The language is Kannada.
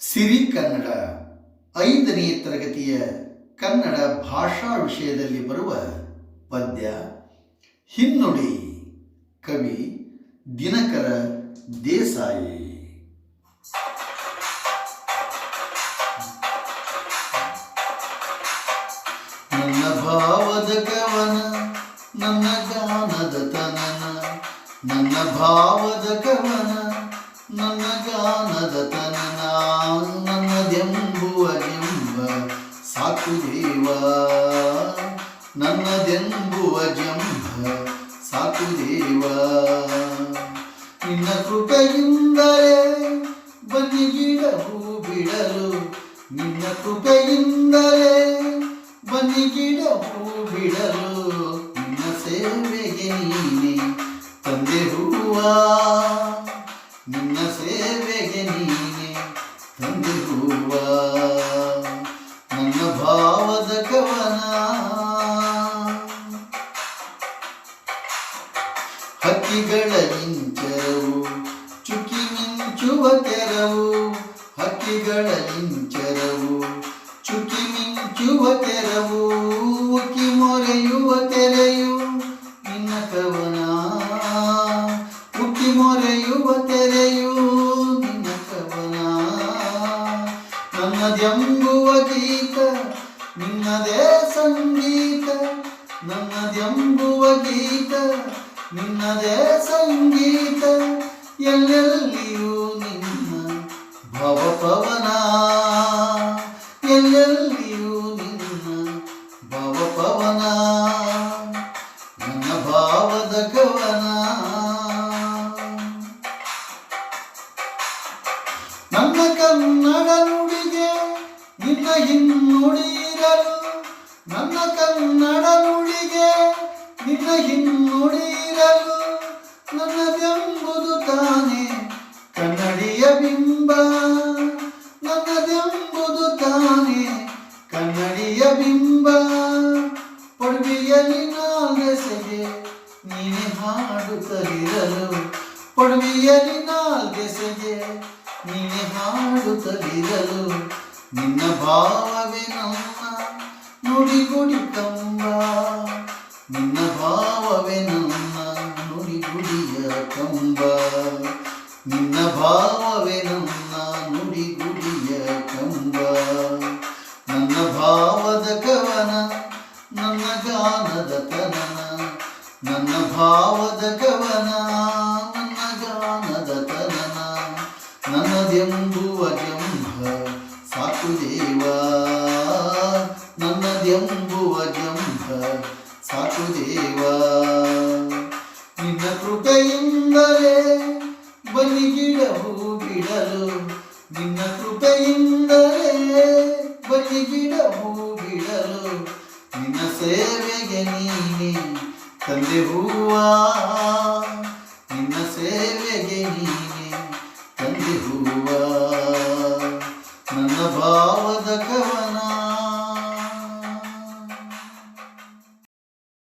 ಸಿರಿ ಕನ್ನಡ. ಐದನೇ ತರಗತಿಯ ಕನ್ನಡ ಭಾಷಾ ವಿಷಯದಲ್ಲಿ ಬರುವ ಪದ್ಯ ಹಿನ್ನುಡಿ ಕವಿ ದಿನಕರ ದೇಸಾಯಿ. ನನ್ನ ಭಾವದ ಕವನ, ನನ್ನ ಗಾನದ ತನನ, ನನ್ನ ಭಾವದ ಕವನ, ನನ್ನ ಗಾನದ ತನನ. ಸಾಕು ದೇವ ನನ್ನದೆಂಬುವ ಜಂಬ ಸಾಕು ದೇವ ನಿನ್ನ ಕೃಪೆಯಿಂದಲೇ ಹೂ ಬಿಡಲು, ನಿನ್ನ ಕೃಪೆಯಿಂದಲೇ ಹೂ ಬಿಡಲು, ನಿನ್ನ ಸೇವೆಗೆ ನೀನೆ ತಂದೆ ಹೂವ. ನಿನ್ನ ಸೇವೆಗೆ ನೀನೆ ತಂದೆ ಹೂವ. ಹಕ್ಕಿಗಳ ಇಂಚರವು ಚುಕ್ಕಿ ಮಿಂಚುವ ತೆರವು. ಹಕ್ಕಿಗಳ ಇಂಚರವು ಚುಕ್ಕಿ ಮಿಂಚುವ ತೆರವು. ಉಕ್ಕಿ ಮೊರೆಯುವ ತೆರೆಯು ನಿನ್ನ ಕವನ. ಉಕ್ಕಿ ಮೊರೆಯುವ ತೆರೆಯು ನಿನ್ನ ಕವನ. ನನ್ನದೆಂಬುವ ಗೀತ, ನಿನ್ನದೇ ಸಂಗೀತ. ನನ್ನದೆಂಬುವ ಗೀತ ನಿನ್ನದೇ ಸಂಗೀತ ಎಲ್ಲೆಲ್ಲಿಯೂ ನಿನ್ನ ಭವಪವನ ಎಲ್ಲೆಲ್ಲಿಯೂ ನಿನ್ನ ಭವಪವನ ನನ್ನ ಭಾವದ ಕವನ ನನ್ನ ಕನ್ನಡ ನುಡಿಗೆ ನಿನ್ನ ಹಿನ್ನುಡಿರಲು ನನ್ನ ಕನ್ನಡ ನುಡಿಗೆ ನಿನ್ನ ಹಿನ್ನುಡಿರಲು ನನ್ನದೆಂಬುದು ತಾನೇ ಕನ್ನಡಿಯ ಬಿಂಬ. ಪಡುವಿಯಲ್ಲಿ ನಾಲ್ಗೆಸೆಗೆ ನೀನೆ ಹಾಡುತ್ತಲಿರಲು ಪಡುವಿಯಲ್ಲಿ ನಾಲ್ಗೆಸೆಗೆ ನೀನೆ ಹಾಡುತ್ತಲಿರಲು ನಿನ್ನ ಭಾವವೇ ನಮ್ಮ ನುಡಿಗುಡಿ ಕಂಬ. ನಿನ್ನ ಭಾವವೇ ನಮ್ಮ ನುಡಿಗುಡಿಯ ಕಂಬ. ನಿನ್ನ ಭಾವವೇ ನಮ್ಮ ನುಡಿಗುಡಿಯ ಕವನ ನನ್ನ ಗಾನದ ತನನ ನನ್ನ ಭಾವದ ಕವನ ನನ್ನ ಗಾನದ ತನನ ನನ್ನದೆಂಬುವ ಜಂಭ ಸಾಕು ದೇವ ನನ್ನದೆಂಬುವ ಜಂಭ ಸಾಕು ದೇವ. ನಿನ್ನ ಕೃಪೆಯಿಂದಲೇ ಬನ್ನಿ ಗಿಡ ಹೂ ಬಿಡಲು, ನಿನ್ನ ಹೂ ನಿನ್ನ ಸೇವೆಗೆ ನೀನೆ ತಂದೆ ನನ್ನ ಬಾ